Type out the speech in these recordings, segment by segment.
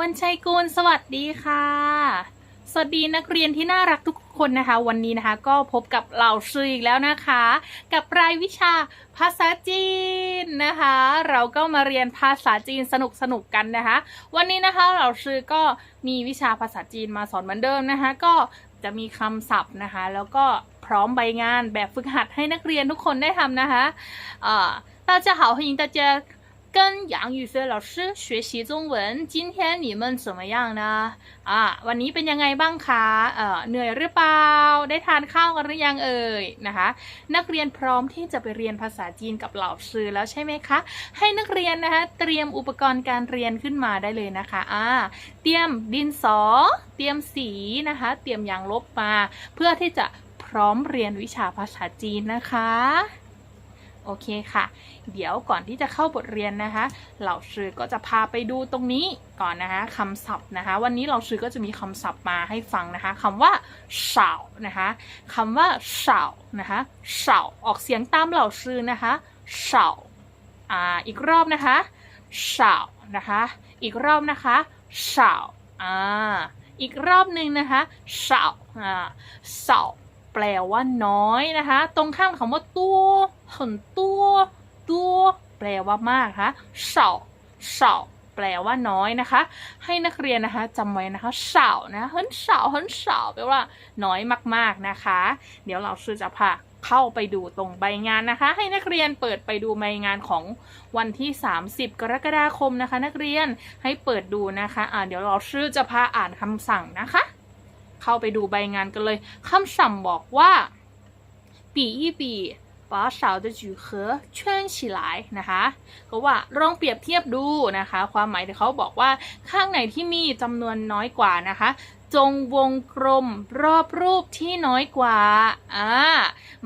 วันชัยกุลสวัสดีค่ะ สวัสดีนักเรียนที่น่ารักทุกคนนะคะ วันนี้นะคะก็พบกับเราชื่ออีกแล้วนะคะ กับรายวิชาภาษาจีนนะคะ เราก็มาเรียนภาษาจีนสนุกสนุกกันนะคะ วันนี้นะคะเราชื่อก็มีวิชาภาษาจีนมาสอนเหมือนเดิมนะคะ ก็จะมีคำศัพท์นะคะ แล้วก็พร้อมใบงานแบบฝึกหัดให้นักเรียนทุกคนได้ทำนะคะเอ่อ大家好欢迎大家跟杨宇飞老师学习中文今天你们怎么样呢啊วันนี้เป็นยังไงบ้างคะเอ่อเหนื่อยหรือเปล่า ได้ทานข้าวกันหรือยังเอ่ยนะคะ นักเรียนพร้อมที่จะไปเรียนภาษาจีนกับเหล่าซื้อแล้วใช่ไหมคะ ให้นักเรียนนะคะเตรียมอุปกรณ์การเรียนขึ้นมาได้เลยนะคะอ่าเตรียมดินสอ เตรียมสีนะคะ เตรียมยางลบมา เพื่อที่จะพร้อมเรียนวิชาภาษาจีนนะคะ โอเคค่ะ เดี๋ยวก่อนที่จะเข้าบทเรียนนะคะ เหล่าชื่อก็จะพาไปดูตรงนี้ก่อนนะคะคำศัพท์นะคะ วันนี้เหล่าชื่อก็จะมีคำศัพท์มาให้ฟังนะคะคำว่าเฉานะคะคำว่าเฉานะคะเฉาออกเสียงตามเหล่าชื่อนะคะเฉาอ่าอีกรอบนะคะเฉานะคะ อีกรอบนะคะเฉาอ่าอีกรอบหนึ่งนะคะเฉาอ่าเฉา แปลว่าน้อยนะคะ ตรงข้ามคำว่าตัวหนตัวตัวแปลว่ามากค่ะเฉาเฉาแปลว่าน้อยนะคะ ให้นักเรียนนะคะจำไว้นะคะเฉานะเฮินเฉาเฮินเฉาแปลว่าน้อยมากๆนะคะ เดี๋ยวเราซื้อจะพาเข้าไปดูตรงใบงานนะคะ ให้นักเรียนเปิดไปดูใบงานของวันที่ 30 กรกฎาคมนะคะ นักเรียนให้เปิดดูนะคะอ่าเดี๋ยวเราชื่อจะพาอ่านคำสั่งนะคะ เข้าไปดูใบงานกันเลยคำสั่งบอกว่า比一比把少的几何圈起来นะคะก็ว่าลองเปรียบเทียบดูนะคะ ความหมายที่เขาบอกว่าข้างไหนที่มีจำนวนน้อยกว่านะคะ จงวงกลมรอบรูปที่น้อยกว่าอ่า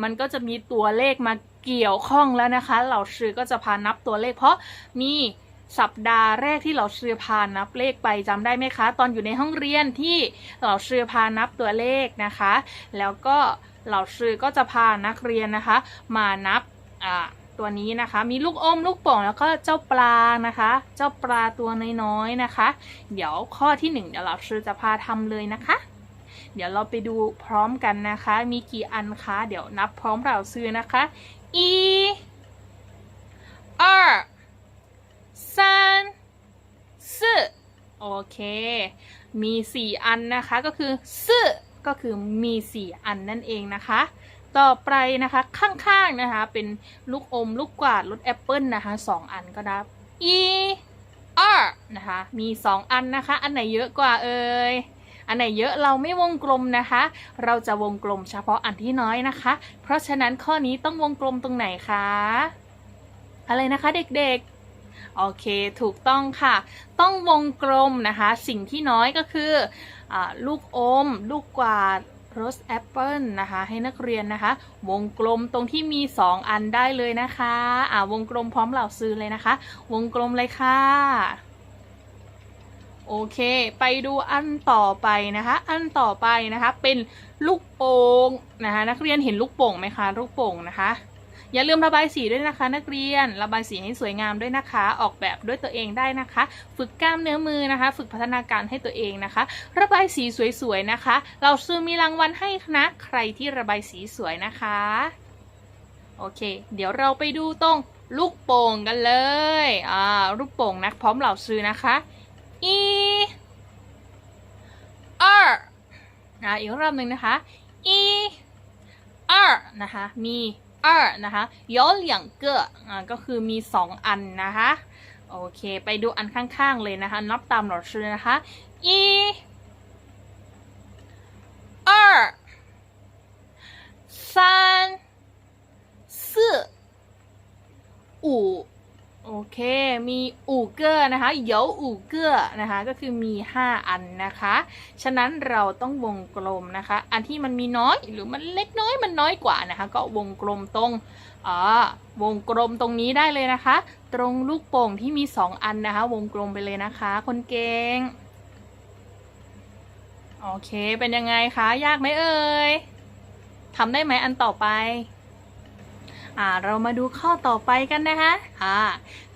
มันก็จะมีตัวเลขมาเกี่ยวข้องแล้วนะคะ เหล่าชื่อก็จะพานับตัวเลข เพราะมี สัปดาห์แรกที่เหล่าชื่อพานับเลขไปจำได้ไหมคะ ตอนอยู่ในห้องเรียนที่เหล่าชื่อพานับตัวเลขนะคะ แล้วก็เหล่าชื่อก็จะพานักเรียนนะคะ มานับอ่าตัวนี้นะคะ มีลูกอมลูกป่งแล้วก็เจ้าปลานะคะ เจ้าปลาตัวน้อยๆนะคะ เดี๋ยวข้อที่หนึ่งเดี๋ยวเราชื่อจะพาทำเลยนะคะ เดี๋ยวเราไปดูพร้อมกันนะคะ มีกี่อันคะเดี๋ยวนับพร้อมเราซื้อนะคะ一二三四โอเค มีสี่อันนะคะก็คือซื่อก็คือมีสี่อันนั่นเองนะคะ ต่อไปนะคะข้างๆนะคะเป็นลูกอมลูกกวาดรสแอปเปิลนะคะสองอันก็นับอีอานะคะมีสองอันนะคะ อันไหนเยอะกว่าเอ่ยอันไหนเยอะเราไม่วงกลมนะคะ เราจะวงกลมเฉพาะอันที่น้อยนะคะ เพราะฉะนั้นข้อนี้ต้องวงกลมตรงไหนคะ อะไรนะคะเด็กๆ โอเค ถูกต้องค่ะ ต้องวงกลมนะคะ สิ่งที่น้อยก็คืออลูกอม ลูกกวาดโรสแอปเปิลนะคะ ให้นักเรียนนะคะ วงกลมตรงที่มี 2 อันได้เลยนะคะอ่าวงกลมพร้อมเหล่าซื้อเลยนะคะ วงกลมเลยค่ะโอเค ไปดูอันต่อไปนะคะ อันต่อไปนะคะ เป็นลูกโป่งนะคะ นักเรียนเห็นลูกโป่งไหมคะ ลูกโป่งนะคะ อย่าลืมระบายสีด้วยนะคะ นักเรียน ระบายสีให้สวยงามด้วยนะคะ ออกแบบด้วยตัวเองได้นะคะ ฝึกกล้ามเนื้อมือนะคะ ฝึกพัฒนาการให้ตัวเองนะคะ ระบายสีสวยๆนะคะ เราซื้อมีรางวัลให้นะใครที่ระบายสีสวยนะคะโอเค เดี๋ยวเราไปดูตรงลูกโป่งกันเลย อ่า ลูกโป่งนะ พร้อมเหล่าซื้อนะคะอีอาอ่าอีกรอบหนึ่งนะคะอีอานะคะ มี 二นะคะ有两个อ่าก็คือมีสองอันนะคะ โอเค ไปดูอันข้างๆเลยนะคะ นับตามหลอดชื่อนะคะ一二三四五 โอเค มีอูเกอร์นะคะ有อูเกอร์นะคะ ก็คือมี 5 อันนะคะ ฉะนั้นเราต้องวงกลมนะคะ อันที่มันมีน้อยหรือมันเล็กน้อยมันน้อยกว่านะคะ ก็วงกลมตรงอ่าวงกลมตรงนี้ได้เลยนะคะ ตรงลูกโป่งที่มี 2 อันนะคะ วงกลมไปเลยนะคะ คนเก่ง โอเค เป็นยังไงคะ ยากไหมเอ่ยทำได้ไหมอันต่อไป อ่าเรามาดูข้อต่อไปกันนะคะอ่า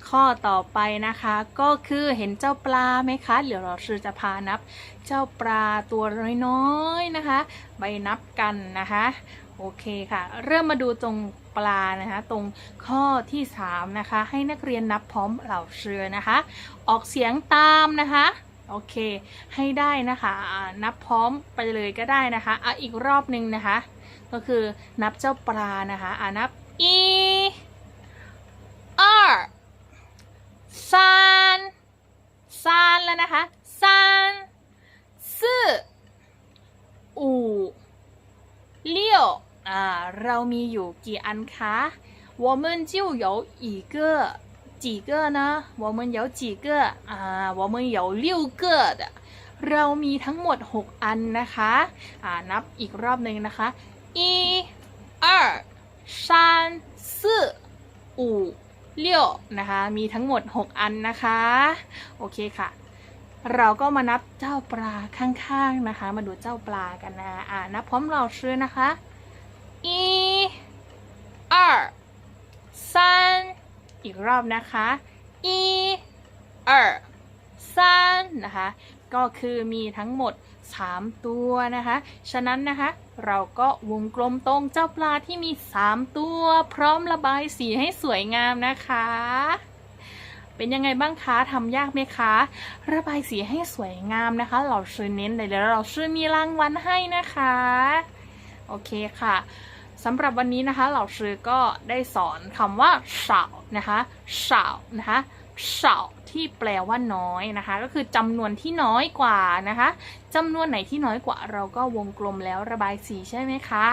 ข้อต่อไปนะคะก็คือเห็นเจ้าปลาไหมคะ เดี๋ยวเราชื่อจะพานับเจ้าปลาตัวน้อยๆนะคะ ไปนับกันนะคะโอเคค่ะ เริ่มมาดูตรงปลานะคะ ตรงข้อที่ 3 นะคะ ให้นักเรียนนับพร้อมเหล่าเชือนะคะ ออกเสียงตามนะคะโอเค ให้ได้นะคะนับพร้อมไปเลยก็ได้นะคะอะอีกรอบหนึ่งนะคะ ก็คือนับเจ้าปลานะคะอ่านับ อี二三三แล้วนะคะ三四五六อ่าเรามีอยู่กี่อันคะ我们就有一个几个呢我们有几个อ่า我们有六个的เรามีทั้งหมด 6 อันนะคะอ่านับอีกรอบหนึ่งนะคะ一二 三四五六นะคะ มีทั้งหมด 6 อันนะคะ โอเคค่ะ เราก็มานับเจ้าปลาข้างๆนะคะ มาดูเจ้าปลากันนะอ่านับพร้อมเราชื่อนะคะ一二三อีกรอบนะคะ一二三นะคะ ก็คือมีทั้งหมด 3 ตัวนะคะ ฉะนั้นนะคะ เราก็วงกลมตรงเจ้าปลาที่มี 3 ตัว พร้อมระบายสีให้สวยงามนะคะ เป็นยังไงบ้างคะทำยากไหมคะ ระบายสีให้สวยงามนะคะ เราชื่อเน้นเลยแล้วเราชื่อมีรางวัลให้นะคะ โอเคค่ะสำหรับวันนี้นะคะเหล่าชื่อก็ได้สอนคำว่าเฉานะคะเฉานะคะเฉา ที่แปลว่าน้อยนะคะ ก็คือจำนวนที่น้อยกว่านะคะจำนวนไหนที่น้อยกว่าเราก็วงกลมแล้วระบายสีใช่ไหมคะ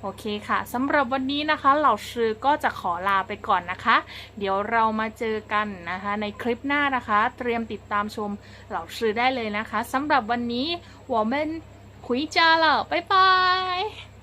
โอเคค่ะ สำหรับวันนี้นะคะ เหล่าชื่อก็จะขอลาไปก่อนนะคะ เดี๋ยวเรามาเจอกันนะคะ ในคลิปหน้านะคะ เตรียมติดตามชมเหล่าชื่อได้เลยนะคะ สำหรับวันนี้วอลเมนคุยจ้าเหล่าบ๊ายบาย